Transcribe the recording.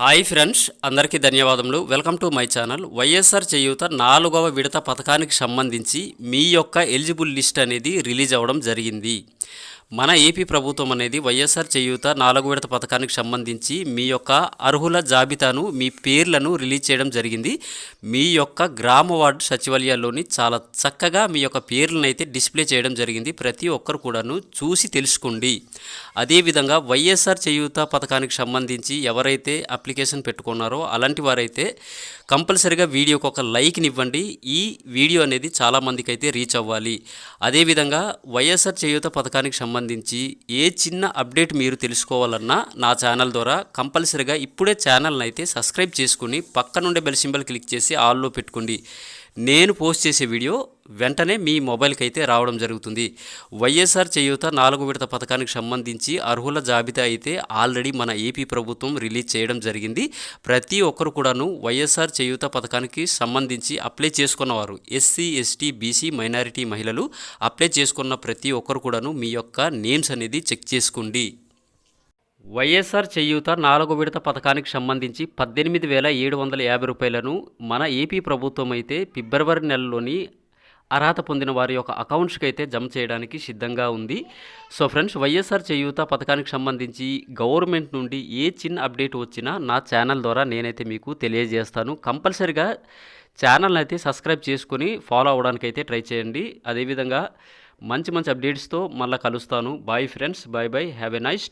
Hi friends అందరికీ ధన్యవాదములు. Welcome to my channel. YSR Cheyutha నాలుగవ విడత పథకానికి సంబంధించి మీ యొక్క ఎలిజిబుల్ లిస్ట్ అనేది రిలీజ్ అవ్వడం జరిగింది. మన ఏపీ ప్రభుత్వం అనేది వైఎస్ఆర్ చేయూత నాలుగు విడత పథకానికి సంబంధించి మీ యొక్క అర్హుల జాబితాను మీ పేర్లను రిలీజ్ చేయడం జరిగింది. మీ యొక్క గ్రామ వార్డు సచివాలయాల్లోని చాలా చక్కగా మీ యొక్క పేర్లను అయితే డిస్ప్లే చేయడం జరిగింది. ప్రతి ఒక్కరు కూడాను చూసి తెలుసుకోండి. అదేవిధంగా వైఎస్ఆర్ చేయూత పథకానికి సంబంధించి ఎవరైతే అప్లికేషన్ పెట్టుకున్నారో అలాంటి వారైతే కంపల్సరిగా వీడియోకి ఒక లైక్ని ఇవ్వండి. ఈ వీడియో అనేది చాలామందికి అయితే రీచ్ అవ్వాలి. అదేవిధంగా వైఎస్ఆర్ చేయూత పథకానికి సంబంధించి ఏ చిన్న అప్డేట్ మీరు తెలుసుకోవాలన్నా నా ఛానల్ ద్వారా కంపల్సరిగా ఇప్పుడే ఛానల్ని అయితే సబ్స్క్రైబ్ చేసుకుని పక్కనుండే బెల్ సింబల్ క్లిక్ చేసి ఆల్లో పెట్టుకోండి. నేను పోస్ట్ చేసే వీడియో వెంటనే మీ మొబైల్కి అయితే రావడం జరుగుతుంది. వైఎస్ఆర్ చేయూత నాలుగు విడత పథకానికి సంబంధించి అర్హుల జాబితా అయితే ఆల్రెడీ మన ఏపీ ప్రభుత్వం రిలీజ్ చేయడం జరిగింది. ప్రతి ఒక్కరు కూడాను వైఎస్ఆర్ చేయూత పథకానికి సంబంధించి అప్లై చేసుకున్నవారు ఎస్సీ ఎస్టీ బీసీ మైనారిటీ మహిళలు అప్లై చేసుకున్న ప్రతి ఒక్కరు కూడాను మీ యొక్క నేమ్స్ అనేది చెక్ చేసుకోండి. వైఎస్ఆర్ చేయూత నాలుగో విడత పథకానికి సంబంధించి పద్దెనిమిది వేల ఏడు వందల యాభై రూపాయలను మన ఏపీ ప్రభుత్వం అయితే ఫిబ్రవరి నెలలోని అర్హత పొందిన వారి యొక్క అకౌంట్స్కి అయితే జమ చేయడానికి సిద్ధంగా ఉంది. సో ఫ్రెండ్స్ వైఎస్ఆర్ చేయూత పథకానికి సంబంధించి గవర్నమెంట్ నుండి ఏ చిన్న అప్డేట్ వచ్చినా నా ఛానల్ ద్వారా నేనైతే మీకు తెలియజేస్తాను. కంపల్సరిగా ఛానల్ అయితే సబ్స్క్రైబ్ చేసుకుని ఫాలో అవ్వడానికి అయితే ట్రై చేయండి. అదేవిధంగా మంచి మంచి అప్డేట్స్తో మళ్ళీ కలుస్తాను. Bye friends bye bye. Have a nice